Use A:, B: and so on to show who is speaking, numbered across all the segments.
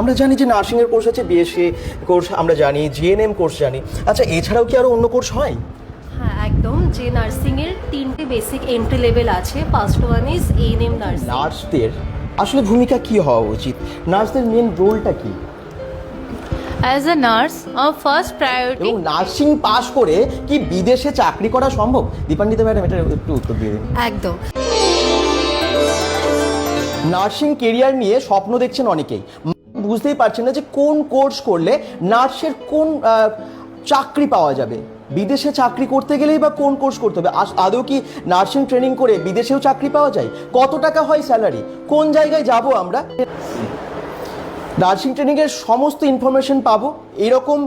A: আমরা জানি যে নার্সিং এর কোর্স আছে বিএসসি কোর্স আমরা জানি জিএনএম কোর্স জানি। আচ্ছা এছাড়াও কি আরও অন্য কোর্স হয়?
B: হ্যাঁ একদম। যে নার্সিংয়ের তিনটে বেসিক এন্ট্রি লেভেল আছে first one is ANM nursing.
A: নার্সদের আসলে ভূমিকা কি হওয়া উচিত? নার্সদের মেন রোলটা কি?
C: As a nurse, our first priority
A: এবং নার্সিং পাস করে কি বিদেশে চাকরি করা সম্ভব? দীপান্বিতা ম্যাডাম এটা একটু উত্তর দিয়ে দিন।
B: একদম।
A: নার্সিং কেরিয়ার নিয়ে স্বপ্ন দেখছেন অনেকেই। বুঝতেই পারছেন না যে কোন কোর্স করলে নার্সের কোন চাকরি পাওয়া যাবে। বিদেশে চাকরি করতে গেলেই বা কোন কোর্স করতে হবে? আদৌ কি নার্সিং ট্রেনিং করে বিদেশেও চাকরি পাওয়া যায়? কত টাকা হয় স্যালারি কোন জায়গায় যাব আমরা? নার্সিং ট্রেনিংয়ের সমস্ত ইনফরমেশন পাবো। এরকম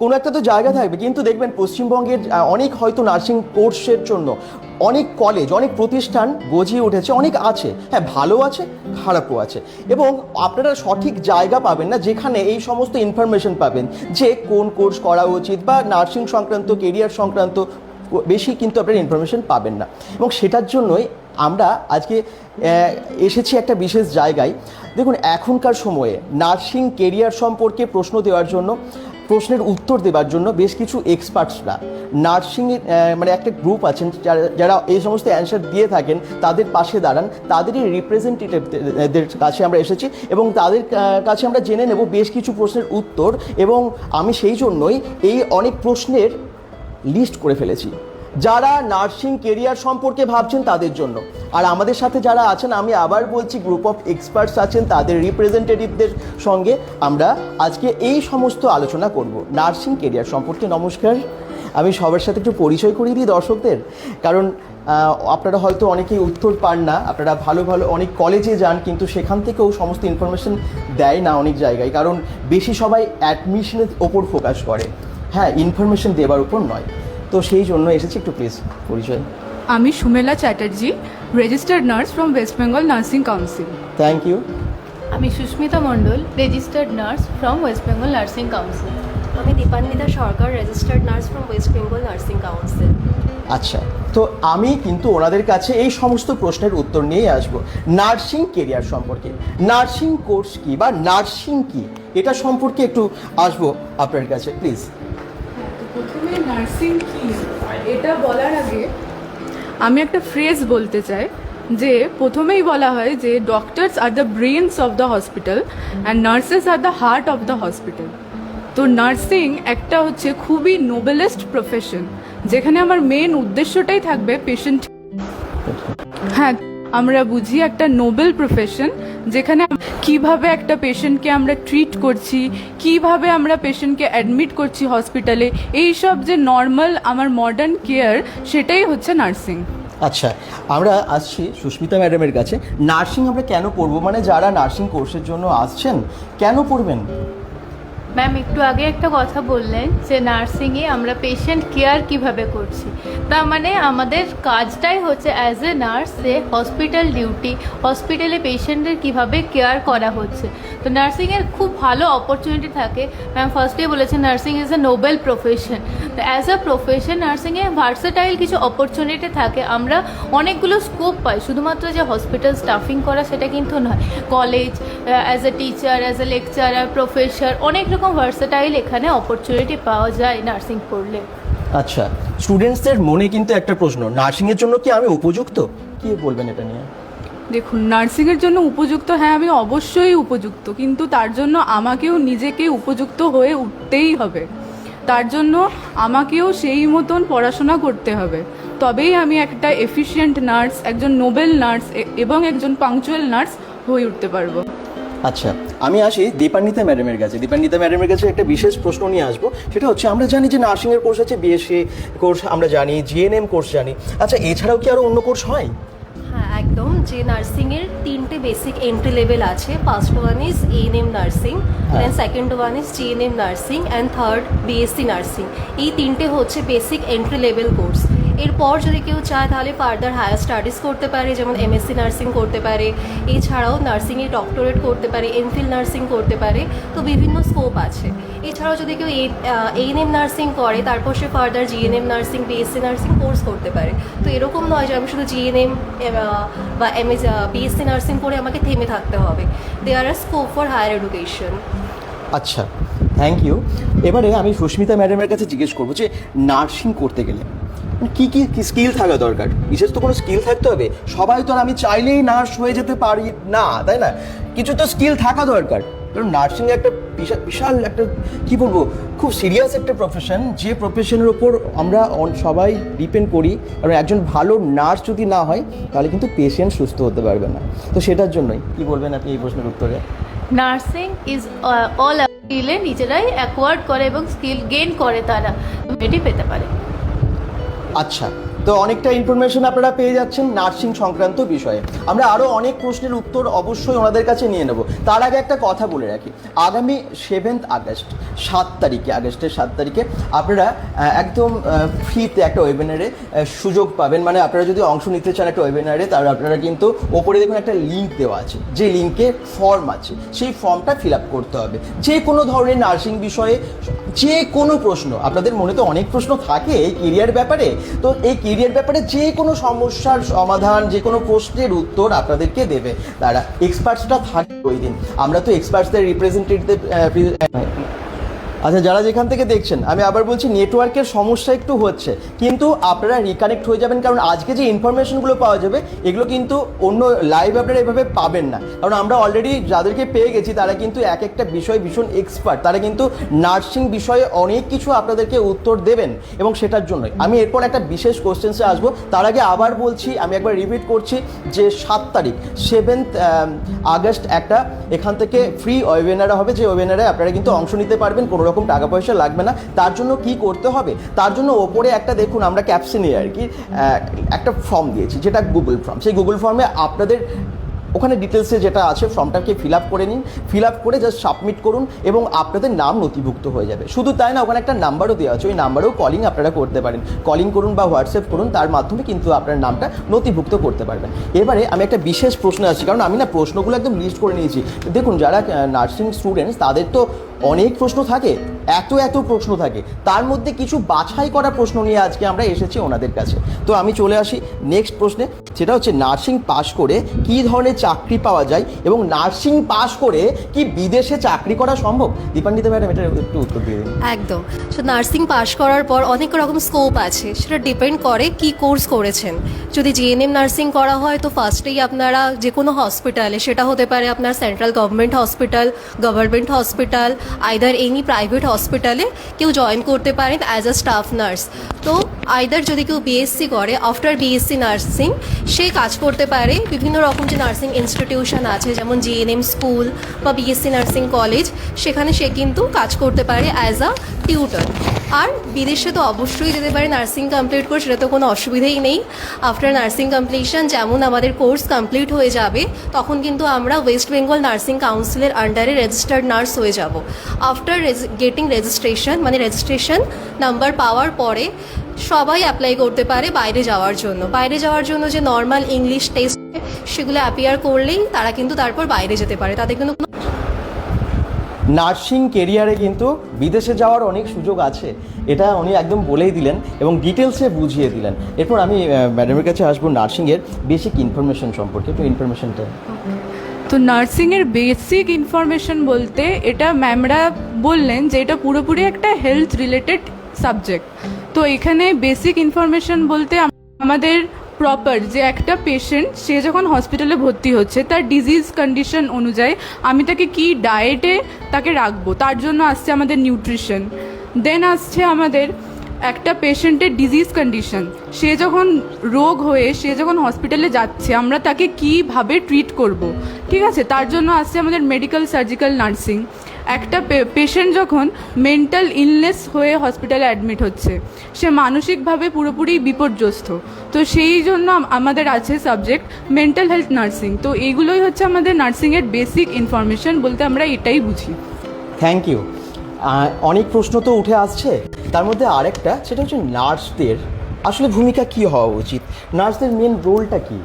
A: কোনো একটা তো জায়গা থাকবে, কিন্তু দেখবেন পশ্চিমবঙ্গের অনেক হয়তো নার্সিং কোর্সের জন্য অনেক কলেজ অনেক প্রতিষ্ঠান গজিয়ে উঠেছে, অনেক আছে। হ্যাঁ ভালো আছে, খারাপও আছে। এবং আপনারা সঠিক জায়গা পাবেন না যেখানে এই সমস্ত ইনফরমেশন পাবেন যে কোন কোর্স করা উচিত বা নার্সিং সংক্রান্ত কেরিয়ার সংক্রান্ত বেশি কিন্তু আপনারা ইনফরমেশন পাবেন না। এবং সেটার জন্যই আমরা আজকে এসেছি একটা বিশেষ জায়গায়। দেখুন, এখনকার সময়ে নার্সিং কেরিয়ার সম্পর্কে প্রশ্ন দেওয়ার জন্য প্রশ্নের উত্তর দেবার জন্য বেশ কিছু এক্সপার্টসরা নার্সিংয়ের মানে একটা গ্রুপ আছেন যারা যারা এই সমস্ত অ্যান্সার দিয়ে থাকেন, তাদের পাশে দাঁড়ান, তাদেরই রিপ্রেজেন্টেটিভদের কাছে আমরা এসেছি এবং তাদের কাছে আমরা জেনে নেব বেশ কিছু প্রশ্নের উত্তর এবং আমি সেই জন্যই এই অনেক প্রশ্নের লিস্ট করে ফেলেছি। যারা নার্সিং কেরিয়ার সম্পর্কে ভাবছেন তাদের জন্য। আর আমাদের সাথে যারা আছেন, আমি আবার বলছি গ্রুপ অফ এক্সপার্টস আছেন তাদের রিপ্রেজেন্টেটিভদের সঙ্গে। আমরা আজকে এই সমস্ত আলোচনা করব নার্সিং কেরিয়ার সম্পর্কে। নমস্কার। আমি সবার সাথে একটু পরিচয় করিয়ে দিই দর্শকদের। কারণ আপনারা হয়তো অনেকেই উত্তর পান না, আপনারা ভালো ভালো অনেক কলেজে যান, কিন্তু সেখান থেকেও সমস্ত ইনফরমেশন দেয় না অনেক জায়গায়। কারণ, বেশি সবাই অ্যাডমিশনের ওপর ফোকাস করে। হ্যাঁ ইনফরমেশন দেওয়ার উপর নয়। তো সেই জন্য এসেছি। একটু প্লিজ পরিচয়।
D: আমি Sumela Chatterjee registered nurse from West Bengal nursing council
A: thank you
C: আমি Susmita Mondal registered nurse from West Bengal nursing council
B: আমি Dipanwita Sarkar registered nurse from West Bengal nursing council
A: আচ্ছা তো আমি কিন্তু ওনাদের কাছে এই সমস্ত প্রশ্নের উত্তর নিয়েই আসব। নার্সিং কেরিয়ার সম্পর্কে। নার্সিং কোর্স কি বা নার্সিং কি? এটা সম্পর্কে একটু আসব আপনার কাছে প্লিজ
D: প্রথমে নার্সিং কি? এটা বলার আগে আমি একটা ফ্রেজ বলতে চাই, যে প্রথমেই বলা হয় যে doctors are the brains of the hospital and nurses are the heart of the hospital তো নার্সিং একটা হচ্ছে খুবই নোবেলেস্ট প্রফেশন যেখানে আমার মেন উদ্দেশ্যটাই থাকবে পেশেন্ট হ্যাঁ আমরা বুঝি একটা নোবেল প্রফেশন যেখানে কীভাবে একটা পেশেন্টকে আমরা ট্রিট করছি, কীভাবে আমরা পেশেন্টকে অ্যাডমিট করছি হসপিটালে এই সব যে নর্মাল আমার মডার্ন কেয়ার সেটাই হচ্ছে নার্সিং
A: আচ্ছা আমরা আসছি সুস্মিতা ম্যাডামের কাছে। নার্সিং আমরা কেন পড়ব মানে যারা নার্সিং কোর্সের জন্য আসছেন, কেন পড়বেন
C: ম্যাম একটু আগে একটা কথা বললেন যে নার্সিংয়ে আমরা পেশেন্ট কেয়ার কীভাবে করছি। তার মানে আমাদের কাজটাই হচ্ছে অ্যাজ এ নার্সে হসপিটাল ডিউটি হসপিটালে পেশেন্টের কীভাবে কেয়ার করা হচ্ছে। তো নার্সিংয়ের খুব ভালো অপরচুনিটি থাকে। ম্যাম ফার্স্টেই বলেছেন nursing is a noble profession তো অ্যাজ আ প্রফেশন নার্সিংয়ে ভার্সেটাইল কিছু অপরচুনিটি থাকে। আমরা অনেকগুলো স্কোপ পাই। শুধুমাত্র যে হসপিটাল স্টাফিং করা সেটা কিন্তু নয়। College as a teacher as a lecturer professor অনেক রকম ভার্সেটাইল এখানে অপরচুনিটি পাওয়া যায় নার্সিং পড়লে
A: আচ্ছা স্টুডেন্টসদের মনে কিন্তু একটা প্রশ্ন নার্সিংয়ের জন্য কি আমি উপযুক্ত? কি বলবেন এটা নিয়ে?
D: দেখুন নার্সিংয়ের জন্য উপযুক্ত হ্যাঁ আমি অবশ্যই উপযুক্ত কিন্তু তার জন্য আমাকেও নিজেকে উপযুক্ত হয়ে উঠতেই হবে। তার জন্য আমাকেও সেই মতন পড়াশোনা করতে হবে। তবেই আমি একটা এফিশিয়েন্ট নার্স একজন নোবেল নার্স এবং একজন পাংচুয়াল নার্স হয়ে উঠতে পারব।
A: আচ্ছা আমি আসি দীপান্বিতা ম্যাডামের কাছে। দীপান্বিতা ম্যাডামের কাছে একটা বিশেষ প্রশ্ন নিয়ে আসব। সেটা হচ্ছে আমরা জানি যে নার্সিংয়ের কোর্স আছে বিএসসি কোর্স আমরা জানি জিএনএম কোর্স জানি। আচ্ছা এছাড়াও কি আরও অন্য কোর্স হয়?
B: হ্যাঁ একদম। যে নার্সিংয়ের তিনটে বেসিক এন্ট্রি লেভেল আছে। First one is ANM nursing then second one is GNM nursing and third BSc nursing এই তিনটে হচ্ছে বেসিক এন্ট্রি লেভেল কোর্স এরপর যদি কেউ চায় তাহলে ফার্দার হায়ার স্টাডিজ করতে পারে, যেমন এমএসসি নার্সিং করতে পারে, এছাড়াও নার্সিংয়ে ডক্টরেট করতে পারে এমফিল নার্সিং করতে পারে, তো বিভিন্ন স্কোপ আছে। এছাড়াও যদি কেউ এএনএম নার্সিং করে, তারপর সে further GNM nursing BSc nursing course করতে পারে। তো এরকম নয় যে আমি শুধু জিএনএম বা এমএস বিএসসি নার্সিং করে আমাকে থেমে থাকতে হবে। They are scope for higher education
A: আচ্ছা থ্যাংক ইউ এবারে আমি সুস্মিতা ম্যাডামের কাছে জিজ্ঞেস করব যে নার্সিং করতে গেলে কি কি স্কিল থাকা দরকার? বিশেষ তো কোনো স্কিল থাকতে হবে। সবাই তো আর আমি চাইলেই নার্স হয়ে যেতে পারি। না, তাই না? কিছু তো স্কিল থাকা দরকার। কারণ নার্সিং একটা বিশাল বিশাল একটা, কি বলব, খুব সিরিয়াস একটা প্রফেশন যে প্রফেশনের ওপর আমরা সবাই ডিপেন্ড করি। কারণ একজন ভালো নার্স যদি না হয়, তাহলে কিন্তু পেশেন্ট সুস্থ হতে পারবে না। তো সেটার জন্যই। কি বলবেন আপনি এই প্রশ্নের উত্তরে?
C: নার্সিং ইজ অল স্কিলে নিজেরাই অ্যাকোয়ার্ড করে এবং স্কিল গেইন করে তারা। এটি পেতে পারে।
A: আচ্ছা। তো অনেকটা ইনফরমেশন আপনারা পেয়ে যাচ্ছেন নার্সিং সংক্রান্ত বিষয়ে। আমরা আরও অনেক প্রশ্নের উত্তর অবশ্যই ওনাদের কাছে নিয়ে নেব। তার আগে একটা কথা বলে রাখি। আগামী সেভেন্থ আগস্ট, সাত তারিখে, আগস্টের সাত তারিখে আপনারা একদম ফ্রিতে একটা ওয়েবিনারে সুযোগ পাবেন। মানে আপনারা যদি অংশ নিতে চান একটা ওয়েবিনারে তাহলে আপনারা কিন্তু ওপরে দেখুন একটা লিঙ্ক দেওয়া আছে। যে লিঙ্কে ফর্ম আছে, সেই ফর্মটা ফিল আপ করতে হবে। যে কোনো ধরনের নার্সিং বিষয়ে যে কোনো প্রশ্ন, আপনাদের মনে তো অনেক প্রশ্ন থাকে এই কেরিয়ার ব্যাপারে, তো এই কেরিয়ার ব্যাপারে যে কোনো সমস্যার সমাধান, যে কোনো প্রশ্নের উত্তর আপনাদেরকে দেবে। তারা এক্সপার্টসটা থাকে ওই দিন। আমরা তো এক্সপার্টসদের রিপ্রেজেন্টেটিভ আচ্ছা যারা যেখান থেকে দেখছেন, আমি আবার বলছি নেটওয়ার্কের সমস্যা একটু হচ্ছে। কিন্তু আপনারা রিকানেক্ট হয়ে যাবেন, কারণ আজকে যে ইনফরমেশনগুলো পাওয়া যাবে, এগুলো কিন্তু অন্য লাইভ আপনারা এভাবে পাবেন না। কারণ আমরা অলরেডি যাদেরকে পেয়ে গেছি, তারা কিন্তু এক একটা বিষয় ভীষণ এক্সপার্ট তারা কিন্তু নার্সিং বিষয়ে অনেক কিছু আপনাদেরকে উত্তর দেবেন, এবং সেটার জন্যই। আমি এরপর একটা বিশেষ কোশ্চেন্সে আসব। তার আগে আবার বলছি, আমি একবার রিপিট করছি যে সাত তারিখ সেভেন্থ আগস্ট একটা, এখান থেকে ফ্রি ওয়েবিনার হবে। যে ওয়েবিনারে আপনারা কিন্তু অংশ নিতে পারবেন, কোনো রকম টাকা পয়সা লাগবে না। তার জন্য কি করতে হবে? তার জন্য ওপরে একটা দেখুন, আমরা ক্যাপশনে আর কি একটা ফর্ম দিয়েছি, যেটা গুগল ফর্ম সেই গুগল ফর্মে আপনাদের ওখানে ডিটেলসে যেটা আছে ফর্মটাকে ফিল আপ করে নিন। ফিল আপ করে জাস্ট সাবমিট করুন এবং আপনাদের নাম নথিভুক্ত হয়ে যাবে। শুধু তাই না, ওখানে একটা নাম্বারও দেওয়া আছে। ওই নাম্বারেও কলিং আপনারা করতে পারেন। কলিং করুন বা হোয়াটসঅ্যাপ করুন, তার মাধ্যমে কিন্তু আপনার নামটা নথিভুক্ত করতে পারবেন। এবারে আমি একটা বিশেষ প্রশ্ন আসছি, কারণ আমি না প্রশ্নগুলো একদম লিস্ট করে নিয়েছি। দেখুন, যারা নার্সিং স্টুডেন্টস তাদের তো অনেক প্রশ্ন থাকে। এত এত প্রশ্ন থাকে। তার মধ্যে কিছু বাছাই করা প্রশ্ন নিয়ে আজকে আমরা এসেছি ওনাদের কাছে। তো আমি চলে আসি নেক্সট প্রশ্নে, সেটা হচ্ছে নার্সিং পাশ করে কি ধরনের চাকরি পাওয়া যায় এবং নার্সিং পাশ করে কি বিদেশে চাকরি করা সম্ভব? দীপান্বিতা ম্যাডাম, এটা একটু উত্তর দিয়ে
B: একদম। নার্সিং পাশ করার পর অনেক রকম স্কোপ আছে। সেটা ডিপেন্ড করে কি কোর্স করেছেন। যদি জিএনএম নার্সিং করা হয়, তো ফার্স্টেই আপনারা যে কোনো হসপিটালে সেটা হতে পারে আপনার central government hospital government hospital either any private হসপিটালে কেউ জয়েন করতে পারেন অ্যাজ আ স্টাফ নার্স তো আইদার যদি কেউ বিএসসি করে আফটার বিএসসি নার্সিং সে কাজ করতে পারে। বিভিন্ন রকম যে নার্সিং ইনস্টিটিউশন আছে, যেমন জিএনএম স্কুল বা বিএসসি নার্সিং কলেজ সেখানে সে কিন্তু কাজ করতে পারে অ্যাজ আ টিউটর আর বিদেশে তো অবশ্যই যেতে পারে নার্সিং কমপ্লিট করে, সেটা তো কোনো অসুবিধাই নেই। আফটার নার্সিং কমপ্লিশন যেমন আমাদের কোর্স কমপ্লিট হয়ে যাবে, তখন কিন্তু আমরা ওয়েস্ট বেঙ্গল নার্সিং কাউন্সিলের আন্ডারে রেজিস্টার্ড নার্স হয়ে যাব। আফটার গেটিং রেজিস্ট্রেশন মানে রেজিস্ট্রেশন নাম্বার পাওয়ার পরে সবাই অ্যাপ্লাই করতে পারে বাইরে যাওয়ার জন্য। বাইরে যাওয়ার জন্য যে নর্মাল ইংলিশ টেস্ট সেগুলো অ্যাপিয়ার করলেই তারা কিন্তু তারপর বাইরে যেতে পারে। তাদের কিন্তু কোনো
A: নার্সিং কেরিয়ারে কিন্তু বিদেশে যাওয়ার অনেক সুযোগ আছে। এটা উনি একদম বলেই দিলেন এবং ডিটেলসে বুঝিয়ে দিলেন। এরপর আমি ম্যাডামের কাছে আসব নার্সিংয়ের বেসিক ইনফরমেশন সম্পর্কে। একটু ইনফরমেশনটা
D: তো নার্সিংয়ের বেসিক ইনফরমেশন বলতে এটা ম্যামরা বললেন যে এটা পুরোপুরি একটা হেলথ রিলেটেড সাবজেক্ট তো এখানে বেসিক ইনফরমেশন বলতে আমাদের প্রপার যে একটা পেশেন্ট সে যখন হসপিটালে ভর্তি হচ্ছে, তার ডিজিজ কন্ডিশন অনুযায়ী আমি তাকে কি ডায়েটে তাকে রাখব, তার জন্য আসছে আমাদের নিউট্রিশন দেন আসছে আমাদের একটা পেশেন্টের ডিজিজ কন্ডিশন সে যখন রোগ হয়ে, সে যখন হসপিটালে যাচ্ছে, আমরা তাকে কীভাবে ট্রিট করব? ঠিক আছে? তার জন্য আসছে আমাদের মেডিকেল সার্জিক্যাল নার্সিং একটা পেশেন্ট যখন মেন্টাল ইলনেস হয়ে হসপিটালে অ্যাডমিট হচ্ছে সে মানসিকভাবে পুরোপুরি বিপর্যস্ত। তো সেই জন্য আমাদের আছে সাবজেক্ট মেন্টাল হেলথ নার্সিং তো এইগুলোই হচ্ছে আমাদের নার্সিংয়ের বেসিক ইনফরমেশন বলতে আমরা এটাই বুঝি।
A: থ্যাংক ইউ অনেক প্রশ্ন তো উঠে আসছে। তার মধ্যে আরেকটা সেটা হচ্ছে নার্সদের আসলে ভূমিকা কি হওয়া উচিত? নার্সদের মেন রোলটা কি?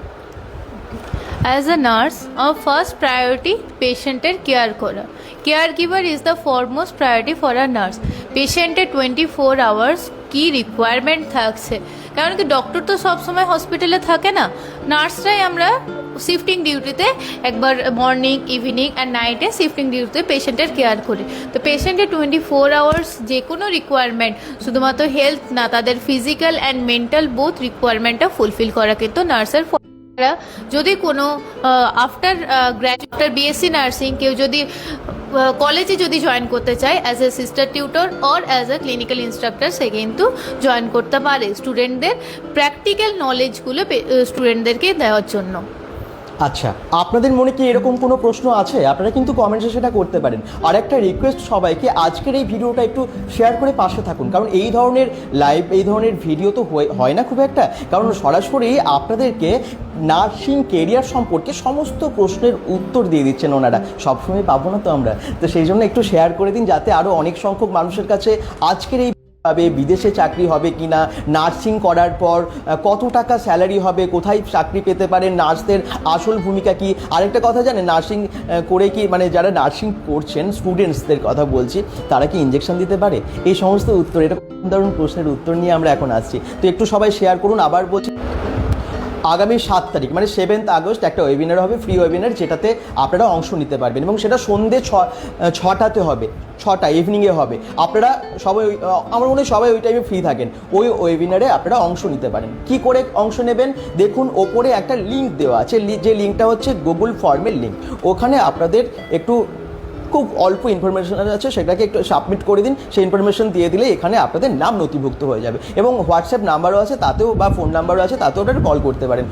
C: অ্যাজ এ নার্স আমার ফার্স্ট প্রায়োরিটি পেশেন্টের কেয়ার করা। Care giver is the foremost priority for a nurse পেশেন্টের টোয়েন্টি ফোর আওয়ার্স কী রিকোয়ারমেন্ট থাকছে? কারণ কি ডক্টর তো সবসময় হসপিটালে থাকে না। নার্সরাই আমরা শিফটিং ডিউটিতে একবার মর্নিং ইভিনিং অ্যান্ড নাইটে শিফটিং ডিউটিতে পেশেন্টের কেয়ার করি। তো পেশেন্টের টোয়েন্টি ফোর আওয়ার্স যে কোনো রিকোয়ারমেন্ট শুধুমাত্র হেলথ না, তাদের ফিজিক্যাল অ্যান্ড মেন্টাল বোথ রিকোয়ারমেন্টটা ফুলফিল করা। কিন্তু নার্সের যদি কোনো আফটার গ্র্যাজুয়েটার বিএসসি নার্সিং কেউ যদি কলেজে যদি জয়েন করতে চায় as a sister tutor or as a clinical instructor সে কিন্তু জয়েন করতে পারে স্টুডেন্টদের প্র্যাকটিক্যাল নলেজগুলো স্টুডেন্টদেরকে দেওয়ার জন্য।
A: আচ্ছা আপনাদের মনে কি এরকম কোনো প্রশ্ন আছে? আপনারা কিন্তু কমেন্টে সেটা করতে পারেন। আর একটা রিকোয়েস্ট সবাইকে, আজকের এই ভিডিওটা একটু শেয়ার করে পাশে থাকুন। কারণ এই ধরনের লাইভ এই ধরনের ভিডিও তো হয়ে- না খুব একটা। কারণ সরাসরি আপনাদেরকে নার্সিং কেরিয়ার সম্পর্কে সমস্ত প্রশ্নের উত্তর দিয়ে দিচ্ছেন ওনারা। সবসময় পাবো না তো আমরা। তো সেই জন্য একটু শেয়ার করে দিন, যাতে আরও অনেক সংখ্যক মানুষের কাছে আজকের এই হবে বিদেশে চাকরি হবে কি না নার্সিং করার পর কত টাকা স্যালারি হবে, কোথায় চাকরি পেতে পারে, নার্সদের আসল ভূমিকা কি? আরেকটা কথা জানে নার্সিং করে কি মানে যারা নার্সিং করছেন, স্টুডেন্টসদের কথা বলছি, তারা কি ইঞ্জেকশন দিতে পারে? এই সমস্ত উত্তর, এটা ধরুন প্রশ্নের উত্তর নিয়ে আমরা এখন আসছি। তো একটু সবাই শেয়ার করুন, আবার বলছি আগামী সাত তারিখ মানে সেভেন্থ আগস্ট একটা ওয়েবিনার হবে ফ্রি ওয়েবিনার যেটাতে আপনারা অংশ নিতে পারবেন এবং সেটা সন্ধে ছ ছটাতে হবে, ছটা ইভিনিংয়ে হবে। আপনারা সবাই আমার মনে হয় সবাই ওই টাইমে ফ্রি থাকেন, ওই ওয়েবিনারে আপনারা অংশ নিতে পারেন। কি করে অংশ নেবেন? দেখুন, ওপরে একটা লিঙ্ক দেওয়া আছে যে লিঙ্কটা হচ্ছে গুগল ফর্মের লিঙ্ক ওখানে আপনাদের একটু খুব অল্প ইনফরমেশন আছে, সেটাকে একটু সাবমিট করে দিন। সেই ইনফরমেশন দিয়ে দিলে এখানে আপনাদের নাম নথিভুক্ত হয়ে যাবে। এবং হোয়াটসঅ্যাপ নাম্বারও আছে, তাতেও বা ফোন নাম্বারও আছে, তাতেও আপনারা কল করতে পারেন।